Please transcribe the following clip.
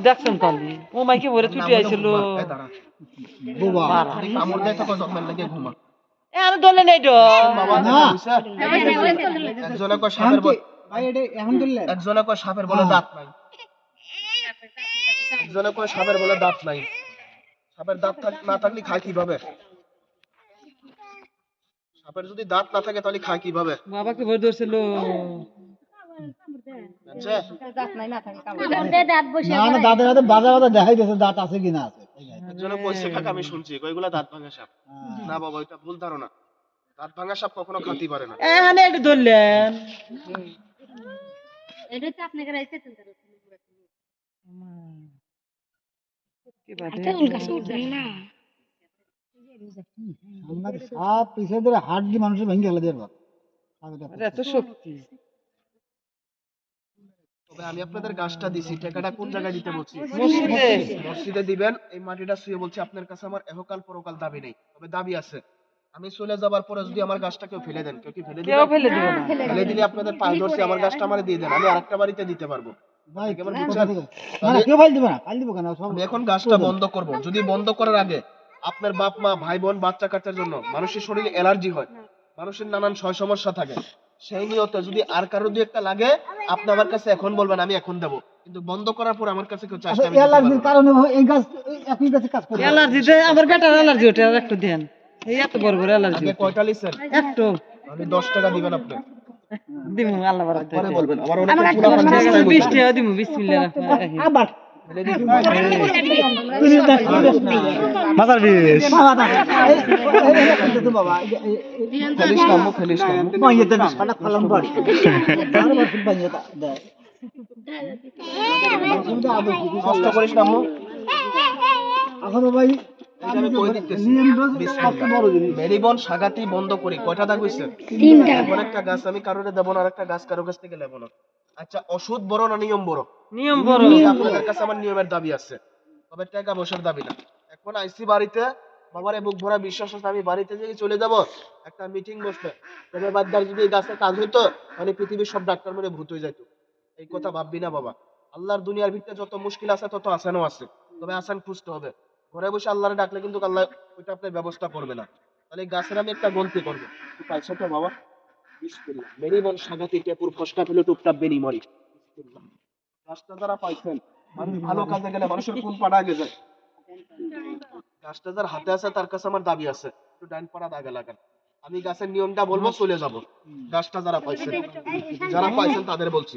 দেখছেন তাহলে ও মাইকে ভরে ছুটি আইছিল। আর দলে নাই তো। বাবা না। দেখা হইছে? একজনে কয় সাপের বল ভাই এটা এখন দিলে একজনে কয় সাপের বলে দাঁত নাই। একজনে কয় সাপের বলে দাঁত নাই। সাপের দাঁত থাক- না থাকলে খায় কীভাবে? সাপের যদি দাঁত না থাকে তাহলে খায় কীভাবে? বাবাকে ভরে ধরছিল। বুঝছে? না না দাদা দাদা বাজা বাজা দেখাই দিয়েছে দাঁত আছে কিনা আছে। একজনে কইছে কাকা আমি শুনছি ওইগুলা দাঁত ভাঙা সাপ? না বাবা ওইটা ভুল ধারণা। দাঁত ভাঙা সাপ কখনো খাতি পারে না। এখানে একটু ধরলেন। কি বাদে? আপনার সাপ পিছিয়ে ধরে হাট দিয়ে মানুষের ভেঙে গেলে দেবে এত শক্তি। তবে আমি আপনাদের গাছটা দিছি। টাকাটা কোন জায়গায় দিতে বলছি? মসজিদে। মসজিদে দিবেন এই মাটিটা শুয়ে বলছি আপনার কাছে আমার এহকাল পরকাল দাবি নেই। তবে দাবি আছে। আমি চলে যাবার পরে যদি আমার গাছটা কেউ ফেলে দেন কেউ কি ফেলে ফেলে দিব ফেলে দিলে আপনাদের পায়ে ধরছি আমার গাছটা আমার দিয়ে দেন আমি আরেকটা বাড়িতে দিতে পারব। ভাই কেমন বুঝছেন? কেউ ফাইল দিবে না ফাইল দিব কেন? সব এখন গাছটা বন্ধ করব। যদি বন্ধ করার আগে আপনার বাপ মা ভাই বোন বাচ্চা কাচ্চার জন্য মানুষের শরীরে অ্যালার্জি হয় মানুষের নানান ছয় সমস্যা থাকে সেই নিয়তে যদি আর কারও দুই একটা লাগে আপনি আমার কাছে এখন বলবেন আমি এখন দেবো। কিন্তু বন্ধ করার পর আমার কাছে কেউ আচ্ছা আমি অ্যালার্জির কারণে এই গাছ এই একই গাছে কাজ করে। অ্যালার্জিতে আমার বেটার অ্যালার্জি ওটা একটু দেন। এই এত বড় বড় অ্যালার্জি আগে কয়টা লিছেন? একটু। আমি দশ টাকা দিবেন আপনি দিমু আল্লাহ বারাত পরে বলবেন আমার অনেক ফুলা পান ঠিক আছে, রাস্তায় বিশ বসে। টাকা দিমু বিসমিল্লাহ আবার মাথার বিষ নষ্ট করিস। ভাই মেরিবন সাগাতি বন্ধ করি। কয়টা দাগ এখন একটা গাছ আমি কারোরে দেবো না আর একটা গাছ কারও কাছ থেকে নেব না। আচ্ছা ওষুধ বড় না নিয়ম বড়? নিয়ম বড়। আপনাদের কাছে আমার নিয়মের দাবি আছে। তবে টাকা পয়সার দাবি না। এখন আইসি বাড়িতে বাবারে বুক ভরা বিশ্বাস আছে আমি বাড়িতে যেয়ে চলে যাব একটা মিটিং বসবে। তবে বাদদার যদি গাছের কাজ হইতো তাহলে পৃথিবীর সব ডাক্তার মেরে ভূত হয়ে যাইতো। এই কথা ভাববি না বাবা। আল্লাহর দুনিয়ার ভিতরে যত মুশকিল আছে তত আসানও আছে। তবে আসান খুঁজতে হবে। ঘরে বসে আল্লাহরে ডাকলে কিন্তু আল্লাহ ওইটা আপনার ব্যবস্থা করবে না। তাহলে গাছের আমি একটা গন্তি করব। পাইছো তো বাবা? সাগাতি টেপুর ফসকা ফেলে পাইছেন, মানুষ ভালো কাজে গেলে মানুষের কোন পাড়া গাছটা যার হাতে আছে, তার কাছে আমার দাবি আছে। একটু ডাইন পাড়া দাগে লাগান। আমি গাছের নিয়মটা বলব, চলে যাব। গাছটা যারা পাইছেন যারা পাইছেন তাদের বলছি।